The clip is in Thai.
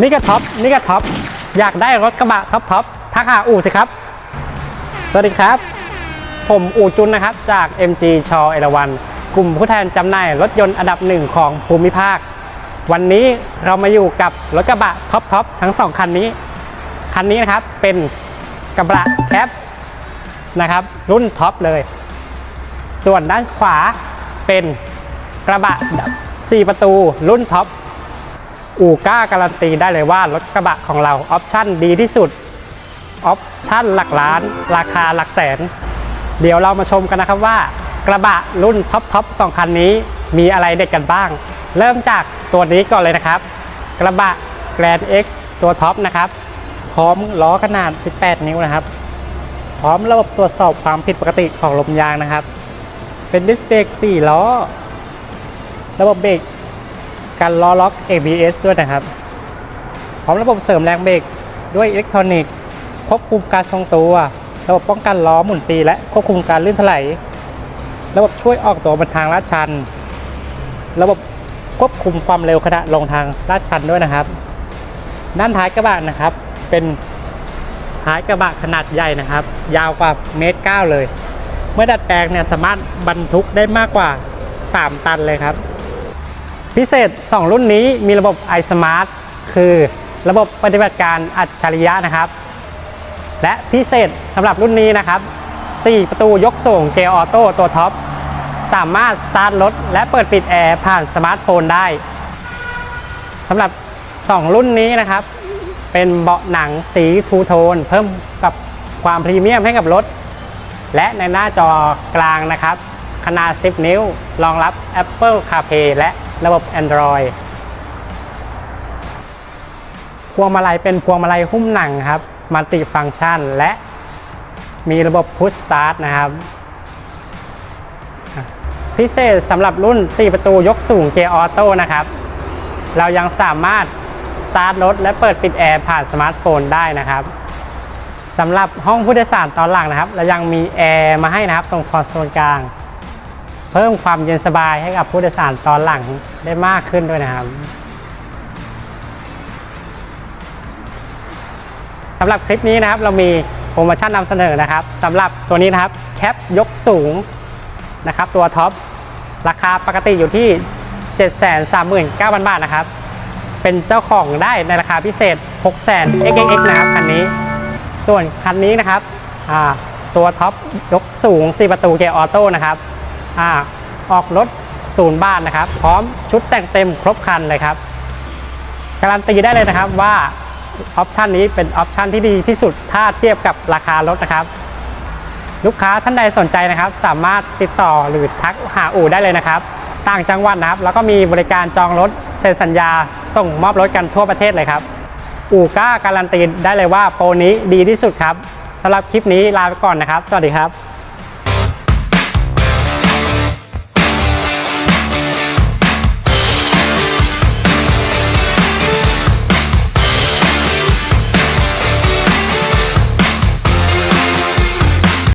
นี่ก็ท็อปนี่ก็ท็อปอยากได้รถกระบะท็อปท็อปทักหาอู่สิครับ สวัสดีครับ ผมอู่จุนนะครับจาก MG ชอเอราวันกลุ่มผู้แทนจำหน่ายรถยนต์อันดับหนึ่งของภูมิภาค วันนี้เรามาอยู่กับรถกระบะท็อปท็อปทั้งสองคันนี้ คันนี้นะครับเป็นกระบะแคปนะครับ รุ่นท็อปเลย ส่วนด้านขวาเป็นกระบะ4ประตูรุ่นท็อป อูก้าการันตีได้เลยว่ารถกระบะของเราออปชั่นดีที่สุดออปชั่นหลักล้าน ราคาหลักแสน เดี๋ยวเรามาชมกันนะครับว่า กระบะรุ่นท็อปท็อปสองคันนี้มีอะไรเด็ดกันบ้าง เริ่มจากตัวนี้ก่อนเลยนะครับ กระบะ Grand X ตัวท็อปนะครับ พร้อมล้อขนาด 18 นิ้วนะครับ พร้อมระบบตรวจสอบความผิดปกติของลมยางนะครับ เป็นดิสเบรก4ล้อ ระบบเบรก กันล้อล็อก ABS ด้วยนะครับ พร้อมระบบเสริมแรงเบรกด้วยอิเล็กทรอนิกส์ควบคุมการทรงตัว ระบบป้องกันล้อหมุนฟรีและควบคุมการลื่นถลายระบบช่วยออกตัวบนทางลาดชัน ระบบควบคุมความเร็วขณะลงทางลาดชันด้วยนะครับ ด้านท้ายกระบะนะครับ เป็นท้ายกระบะขนาดใหญ่นะครับ ยาวกว่าเมตรเก้าเลย เมื่อดัดแปลงเนี่ยสามารถบรรทุกได้มากกว่า 3 ตันเลยครับ พิเศษ 2 รุ่นนี้มีระบบ iSmart คือระบบปฏิบัติการอัจฉริยะนะครับ และพิเศษสำหรับรุ่นนี้นะครับ 4 ประตูยกส่งเกียร์ออโต้ตัวท็อป สามารถสตาร์ทรถและเปิดปิดแอร์ผ่านสมาร์ทโฟนได้สำหรับ 2 รุ่นนี้นะครับ เป็นเบาะหนังสีทูโทน เพิ่มกับความพรีเมียมให้กับรถ และในหน้าจอกลางนะครับ ขนาด 10 นิ้ว รองรับ Apple CarPlay และ ระบบ Android พวงมาลัยเป็นพวงมาลัยหุ้มหนังครับมัลติฟัง c t ชันและมีระบบ Push Start นะครับ พิเศษสำหรับรุ่น 4 ประตูยกสูงเกียร์ออโต้นะครับ เรายังสามารถสตาร์ทรถและเปิดปิดแอร์ผ่านสมาร์ทโฟนได้นะครับสำหรับห้องผู้โดยสารตอนหลังนะครับ เรายังมีแอร์มาให้นะครับตรงคอนโซลกลาง เพิ่มความเย็นสบายให้กับผู้โดยสารตอนหลังได้มากขึ้นด้วยนะครับสำหรับคลิปนี้นะครับเรามีโปรโมชั่นนำเสนอนะครับสำหรับตัวนี้นะครับแคปยกสูงนะครับ ตัวท็อปราคาปกติอยู่ที่ 739,000 บาทนะครับ เป็นเจ้าของได้ในราคาพิเศษ 600,000 xxx นะครับคันนี้ ส่วนคันนี้นะครับตัวท็อปยกสูง 4 ประตูเกียร์ออโต้นะครับ อออกรถศูนย์บาทนะครับ พร้อมชุดแต่งเต็มครบคันเลยครับ การันตีได้เลยนะครับว่าออปชันนี้เป็นออปชันที่ดีที่สุดถ้าเทียบกับราคารถนะครับ ลูกค้าท่านใดสนใจนะครับ สามารถติดต่อหรือทักหาอู่ได้เลยนะครับ ต่างจังหวัดนะครับ แล้วก็มีบริการจองรถเซ็นสัญญา ส่งมอบรถกันทั่วประเทศเลยครับ อู่กล้าการันตีได้เลยว่าโปรนี้ดีที่สุดครับสำหรับคลิปนี้ลาไปก่อนนะครับ สวัสดีครับ